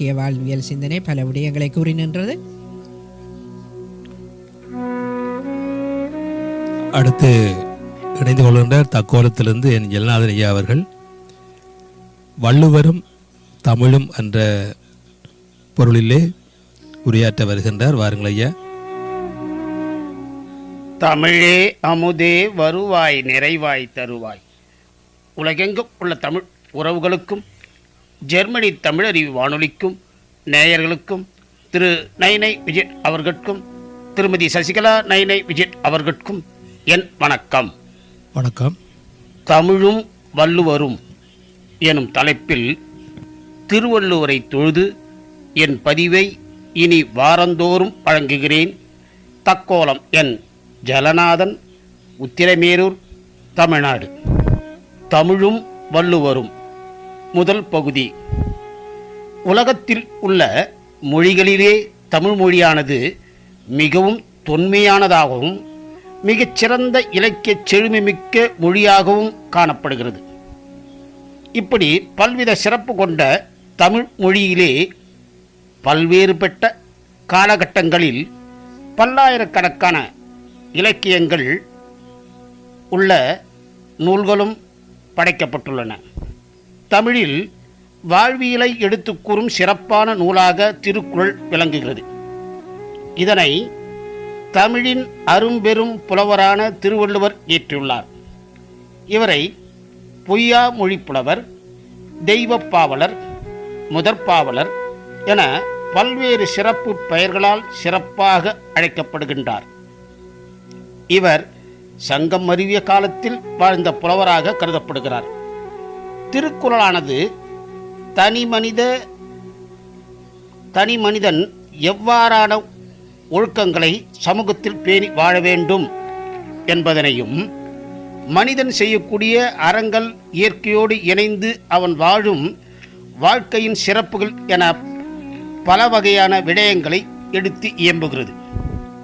இன்றைய வாழ்வியல் சிந்தனை பல விடயங்களை கூறி நின்றது. அடுத்து இணைந்து கொள்கின்றார் தக்கோலத்திலிருந்து என் ஜெல்நாதன் ஐயா அவர்கள் வள்ளுவரும் தமிழும் என்ற பொருளிலே உரையாற்ற வருகின்றார். வாருங்கள் ஐயா. தமிழே அமுதே வருவாய் நிறைவாய் தருவாய். உலகெங்கும் உள்ள தமிழ் உறவுகளுக்கும் ஜெர்மனி தமிழறிவு வானொலிக்கும் நேயர்களுக்கும் திரு நைனை விஜய் அவர்களுக்கும் திருமதி சசிகலா நைனை விஜய் அவர்களுக்கும் என் வணக்கம். வணக்கம். தமிழும் வள்ளுவரும் எனும் தலைப்பில் திருவள்ளுவரை தொழுது என் பதிவை இனி வாரந்தோறும் வழங்குகிறேன். தக்கோலம் என் ஜலநாதன் உத்திரமேரூர் தமிழ்நாடு. தமிழும் வள்ளுவரும் முதல் பகுதி. உலகத்தில் உள்ள மொழிகளிலே தமிழ் மொழியானது மிகவும் தொன்மையானதாகவும் மிகச்சிறந்த இலக்கிய செழுமைமிக்க மொழியாகவும் காணப்படுகிறது. இப்படி பல்வித சிறப்பு கொண்ட தமிழ் மொழியிலே பல்வேறுபட்ட காலகட்டங்களில் பல்லாயிரக்கணக்கான இலக்கியங்கள் உள்ள நூல்களும் படைக்கப்பட்டுள்ளன. தமிழில் வாழ்வியலை எடுத்துக் கூறும் சிறப்பான நூலாக திருக்குறள் விளங்குகிறது. இதனை தமிழின் அரும்பெரும் புலவரான திருவள்ளுவர் இயற்றியுள்ளார் இவரை பொய்யா மொழிப்புலவர் தெய்வப்பாவலர் முதற்பாவலர் என பல்வேறு சிறப்பு பெயர்களால் சிறப்பாக அழைக்கப்படுகின்றார். இவர் சங்கம் அறிவிய காலத்தில் வாழ்ந்த புலவராக கருதப்படுகிறார். திருக்குறளானது தனி மனித தனி மனிதன் எவ்வாறான ஒழுக்கங்களை சமூகத்தில் பேணி வாழ வேண்டும் என்பதனையும் மனிதன் செய்யக்கூடிய அறங்கள் இயற்கையோடு இணைந்து அவன் வாழும் வாழ்க்கையின் சிறப்புகள் என பல வகையான விடயங்களை எடுத்து இயம்புகிறது.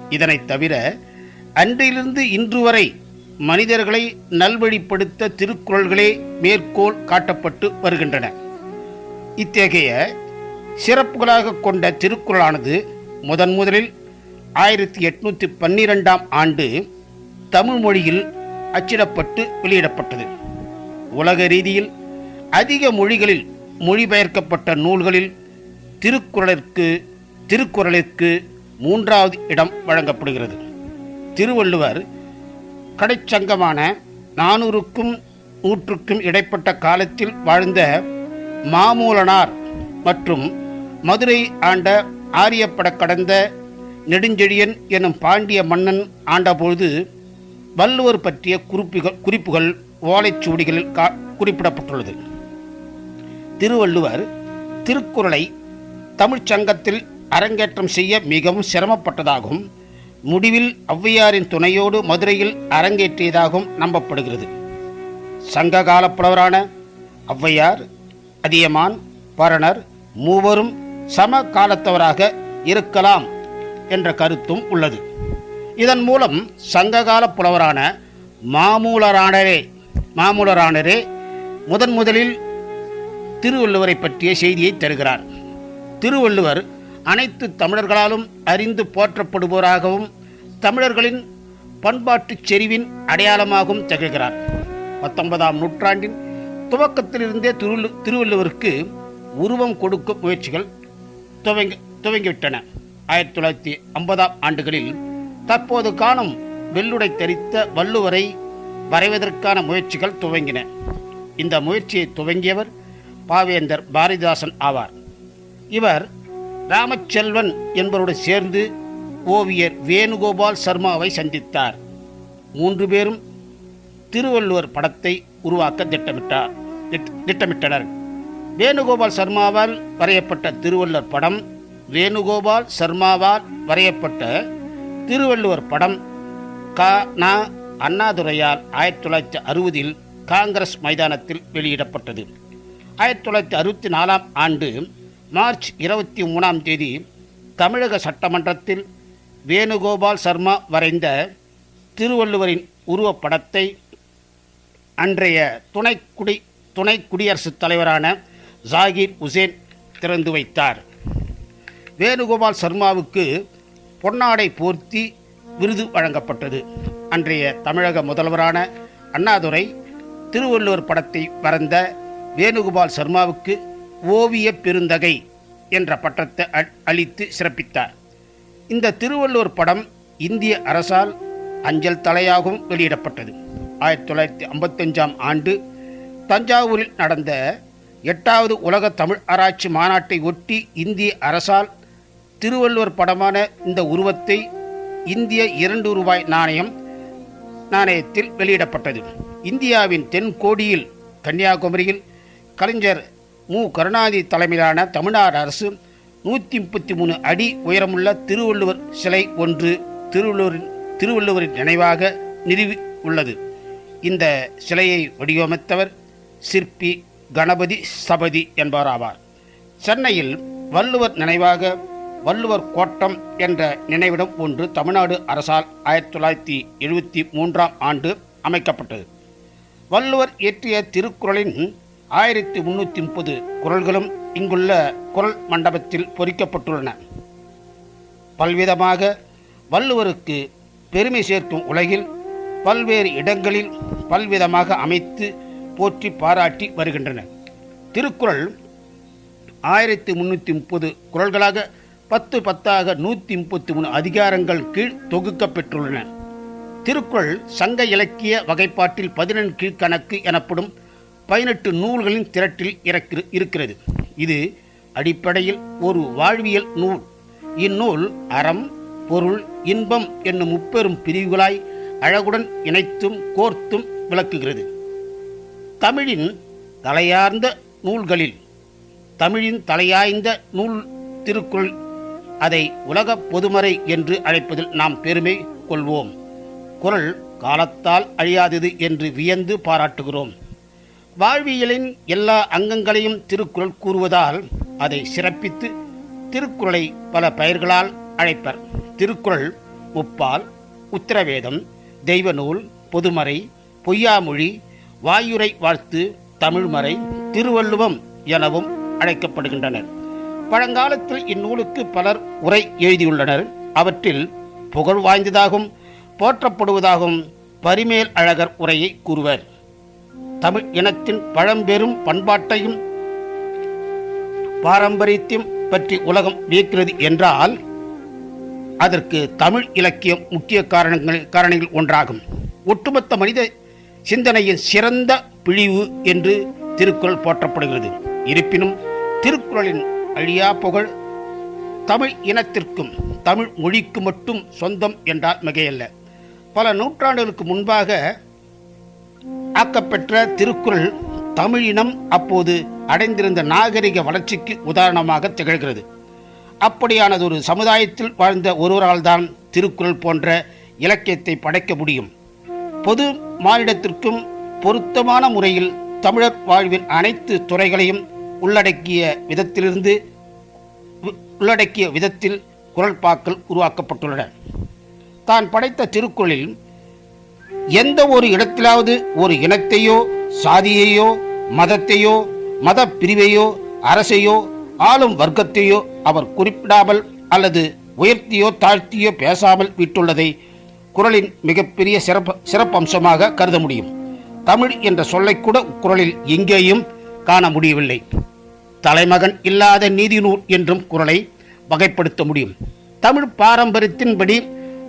இதனைத் தவிர அன்றிலிருந்து இன்று வரை மனிதர்களை நல்வழிப்படுத்த திருக்குறள்களே மேற்கோள் காட்டப்பட்டு வருகின்றன. இத்தகைய சிறப்புகளாக கொண்ட திருக்குறளானது முதன் முதலில் ஆயிரத்தி எட்நூற்றி பன்னிரெண்டாம் ஆண்டு தமிழ் மொழியில் அச்சிடப்பட்டு வெளியிடப்பட்டது. உலக ரீதியில் அதிக மொழிகளில் மொழிபெயர்க்கப்பட்ட நூல்களில் திருக்குறளிற்கு திருக்குறளிற்கு மூன்றாவது இடம் வழங்கப்படுகிறது. திருவள்ளுவர் கடைச்சங்கமான நானூறுக்கும் நூற்றுக்கும் இடைப்பட்ட காலத்தில் வாழ்ந்த மாமூலனார் மற்றும் மதுரை ஆண்ட ஆரியப்பட கடந்த நெடுஞ்செழியன் எனும் பாண்டிய மன்னன் ஆண்டபொழுது வள்ளுவர் பற்றிய குறிப்புகள் குறிப்புகள் ஓலைச்சுவடிகளில் கா குறிப்பிடப்பட்டுள்ளது. திருவள்ளுவர் திருக்குறளை தமிழ்ச்சங்கத்தில் அரங்கேற்றம் செய்ய மிகவும் சிரமப்பட்டதாகவும் முடிவில் ஔவையாரின் துணையோடு மதுரையில் அரங்கேற்றியதாகவும் நம்பப்படுகிறது. சங்ககால புலவரான ஔவையார் அதியமான் பரணர் மூவரும் சம காலத்தவராக இருக்கலாம் என்ற கருத்தும் உள்ளது. இதன் மூலம் சங்ககால புலவரான மாமூலரானரே மாமூலரானரே முதன் முதலில் திருவள்ளுவரை பற்றிய செய்தியை தருகிறார். திருவள்ளுவர் அனைத்து தமிழர்களாலும் அறிந்து போற்றப்படுவோராகவும் தமிழர்களின் பண்பாட்டுச் செறிவின் அடையாளமாகவும் திகழ்கிறார். பத்தொன்பதாம் நூற்றாண்டின் துவக்கத்திலிருந்தே திருவள்ளு திருவள்ளுவருக்கு உருவம் கொடுக்கும் முயற்சிகள் துவங்கி துவங்கிவிட்டன. ஆயிரத்தி தொள்ளாயிரத்தி ஐம்பதாம் ஆண்டுகளில் தற்போது காணும் வெள்ளுடை தரித்த வள்ளுவரை வரைவதற்கான முயற்சிகள் துவங்கின. இந்த முயற்சியை துவங்கியவர் பாவேந்தர் பாரதிதாசன் ஆவார். இவர் ராமச்செல்வன் என்பவரோடு சேர்ந்து ஓவியர் வேணுகோபால் சர்மாவை சந்தித்தார். மூன்று பேரும் திருவள்ளுவர் படத்தை உருவாக்க திட்டமிட்டார் திட்டமிட்டனர். வேணுகோபால் சர்மாவால் வரையப்பட்ட திருவள்ளுவர் படம் வேணுகோபால் சர்மாவால் வரையப்பட்ட திருவள்ளுவர் படம் க நா அண்ணாதுரையால் ஆயிரத்தி தொள்ளாயிரத்தி அறுபதில் காங்கிரஸ் மைதானத்தில் வெளியிடப்பட்டது. ஆயிரத்தி தொள்ளாயிரத்தி அறுபத்தி நாலாம் ஆண்டு மார்ச் இருபத்தி மூணாம் தேதி தமிழக சட்டமன்றத்தில் வேணுகோபால் சர்மா வரைந்த திருவள்ளுவரின் உருவப்படத்தை அன்றைய துணை குடி துணை குடியரசுத் தலைவரான ஜாகிர் உசேன் திறந்து வைத்தார். வேணுகோபால் சர்மாவுக்கு பொன்னாடை போர்த்தி விருது வழங்கப்பட்டது. அன்றைய தமிழக முதல்வரான அண்ணாதுரை திருவள்ளுவர் படத்தை வரைந்த வேணுகோபால் சர்மாவுக்கு ஓவிய பெருந்தகை என்ற பட்டத்தை அ- அளித்து சிறப்பித்தார். இந்த திருவள்ளுவர் படம் இந்திய அரசால் அஞ்சல் தலையாகவும் வெளியிடப்பட்டது. ஆயிரத்தி தொள்ளாயிரத்தி ஐம்பத்தஞ்சாம் ஆண்டு தஞ்சாவூரில் நடந்த எட்டாவது உலக தமிழ் ஆராய்ச்சி மாநாட்டை ஒட்டி இந்திய அரசால் திருவள்ளுவர் படமான இந்த உருவத்தை இந்திய இரண்டு ரூபாய் நாணயம் நாணயத்தில் வெளியிடப்பட்டது. இந்தியாவின் தென்கோடியில் கன்னியாகுமரியில் கலைஞர் மு. கருணாநிதி தலைமையிலான தமிழ்நாடு அரசு நூற்றி முப்பத்தி மூணு அடி உயரமுள்ள திருவள்ளுவர் சிலை ஒன்று திருவள்ளுவரின் திருவள்ளுவரின் நினைவாக நிறுவி உள்ளது. இந்த சிலையை வடிவமைத்தவர் சிற்பி கணபதி சபதி என்பவராவார். சென்னையில் வள்ளுவர் நினைவாக வள்ளுவர் கோட்டம் என்ற நினைவிடம் ஒன்று தமிழ்நாடு அரசால் ஆயிரத்தி தொள்ளாயிரத்தி எழுபத்தி மூன்றாம் ஆண்டு அமைக்கப்பட்டது. வள்ளுவர் இயற்றிய திருக்குறளின் ஆயிரத்தி முன்னூற்றி முப்பது குரல்களும் இங்குள்ள குறள் மண்டபத்தில் பொறிக்கப்பட்டுள்ளன. பல்விதமாக வள்ளுவருக்கு பெருமை சேர்க்கும் உலகில் பல்வேறு இடங்களில் பல்விதமாக அமைத்து போற்றி பாராட்டி வருகின்றன. திருக்குறள் ஆயிரத்தி முன்னூற்றி முப்பது குறள்களாக பத்து பத்தாக நூற்றி முப்பத்தி மூணு அதிகாரங்கள் கீழ் தொகுக்கப்பெற்றுள்ளன. திருக்குறள் சங்க இலக்கிய வகைப்பாட்டில் பதினெண் கீழ்கணக்கு எனப்படும் பதினெட்டு நூல்களின் திரட்டில் இறக்கு இருக்கிறது. இது அடிப்படையில் ஒரு வாழ்வியல் நூல். இந்நூல் அறம் பொருள் இன்பம் என்னும் முப்பெரும் பிரிவுகளாய் அழகுடன் இணைத்தும் கோர்த்தும் விளக்குகிறது. தமிழின் தலையார்ந்த நூல்களில் தமிழின் தலையாய்ந்த நூல் திருக்குறள் அதை உலக பொதுமறை என்று அழைப்பதில் நாம் பெருமை கொள்வோம். குரல் காலத்தால் அழியாதது என்று வியந்து பாராட்டுகிறோம். வாழ்வியலின் எல்லா அங்கங்களையும் திருக்குறள் கூறுவதால் அதை சிறப்பித்து திருக்குறளை பல பெயர்களால் அழைப்பர். திருக்குறள் முப்பால் உத்திரவேதம் தெய்வநூல் பொதுமறை பொய்யாமொழி வாயுரை வாழ்த்து தமிழ்மறை திருவள்ளுவம் எனவும் அழைக்கப்படுகின்றனர். பழங்காலத்தில் இந்நூலுக்கு பலர் உரை எழுதியுள்ளனர். அவற்றில் புகழ் வாய்ந்ததாகவும் போற்றப்படுவதாகவும் பரிமேல் அழகர் உரையை கூறுவர். தமிழ் இனத்தின் பழம்பெரும் பண்பாட்டையும் பாரம்பரியத்தையும் பற்றி உலகம் வியக்கிறது என்றால் அதற்கு தமிழ் இலக்கியம் முக்கிய காரணங்கள் காரணங்கள் ஒன்றாகும். ஒட்டுமொத்த மனித சிந்தனையின் சிறந்த பிழிவு என்று திருக்குறள் போற்றப்படுகிறது. இருப்பினும் திருக்குறளின் அழியா புகழ் தமிழ் இனத்திற்கும் தமிழ் மொழிக்கு மட்டும் சொந்தம் என்றால் மிகையல்ல. பல நூற்றாண்டுகளுக்கு முன்பாக ஆக்கப்பெற்ற திருக்குறள் தமிழினம் அப்போது அடைந்திருந்த நாகரிக வளர்ச்சிக்கு உதாரணமாக திகழ்கிறது. அப்படியானதொரு சமுதாயத்தில் வாழ்ந்த ஒருவரால் தான் திருக்குறள் போன்ற இலக்கியத்தை படைக்க முடியும். பொது மானிடத்திற்கும் பொருத்தமான முறையில் தமிழர் வாழ்வின் அனைத்து துறைகளையும் உள்ளடக்கிய விதத்திலிருந்து உள்ளடக்கிய விதத்தில் குரல் பாக்கள் உருவாக்கப்பட்டுள்ளன. தான் படைத்த திருக்குறளில் எந்த ஒரு இடத்திலாவது ஒரு இனத்தையோ சாதியையோ மதத்தையோ மத பிரிவையோ அரசையோ ஆளும் வர்க்கத்தையோ அவர் குறிப்பிடாமல் அல்லது உயர்த்தியோ தாழ்த்தியோ பேசாமல் விட்டுள்ளதை குறளின் மிகப்பெரிய சிறப்பு சிறப்பம்சமாக கருத முடியும். தமிழ் என்ற சொல்லை கூட குரலில் எங்கேயும் காண முடியவில்லை. தலைமகன் இல்லாத நீதி நூல் என்றும் குரலை வகைப்படுத்த முடியும். தமிழ் பாரம்பரியத்தின்படி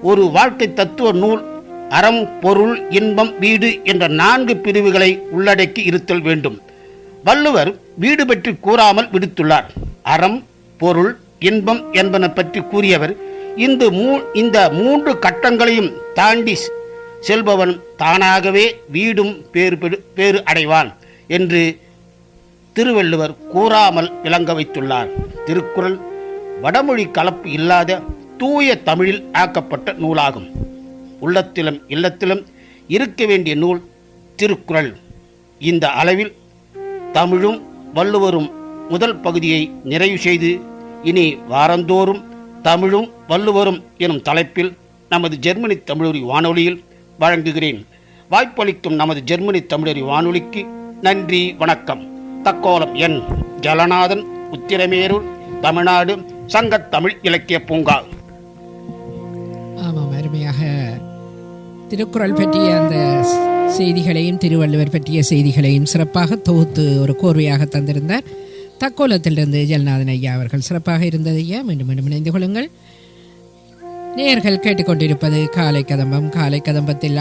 ஒரு வாழ்க்கை தத்துவ நூல் அறம் பொருள் இன்பம் வீடு என்ற நான்கு பிரிவுகளை உள்ளடக்கி இருத்தல் வேண்டும். வள்ளுவர் வீடு பற்றி கூறாமல் விடுத்துள்ளார். அறம் பொருள் இன்பம் என்பன பற்றி கூறியவர் இந்த மூ இந்த மூன்று கட்டங்களையும் தாண்டி செல்பவன் தானாகவே வீடும் பேறு பேறு அடைவான் என்று திருவள்ளுவர் கூறாமல் விளங்க வைத்துள்ளார். திருக்குறள் வடமொழி கலப்பு இல்லாத தூய தமிழில் ஆக்கப்பட்ட நூலாகும். உள்ளத்திலும் இல்லத்திலும் இருக்க வேண்டிய நூல் திருக்குறள். இந்த அளவில் தமிழும் வள்ளுவரும் முதல் பகுதியை நிறைவு செய்து இனி வாரந்தோறும் தமிழும் வள்ளுவரும் எனும் தலைப்பில் நமது ஜெர்மனி தமிழொலி வானொலியில் வழங்குகிறேன். வாய்ப்பளிக்கும் நமது ஜெர்மனி தமிழொலி வானொலிக்கு நன்றி வணக்கம். தக்கோலம் என். ஜலநாதன் உத்திரமேரூர் தமிழ்நாடு சங்கத்தமிழ் இலக்கிய பூங்கா. திருக்குறள் பற்றிய அந்த செய்திகளையும் திருவள்ளுவர் பற்றிய செய்திகளையும் சிறப்பாக தொகுத்து ஒரு கோர்வையாக தந்திருந்தார். தக்கோலத்திலிருந்து ஜெல்நாதன் ஐயா அவர்கள் சிறப்பாக இருந்தது ஐயா. மீண்டும் மீண்டும் இணைந்து கொள்ளுங்கள். நேயர்கள் கேட்டுக்கொண்டிருப்பது காலை கதம்பம் காலை கதம்பத்தில்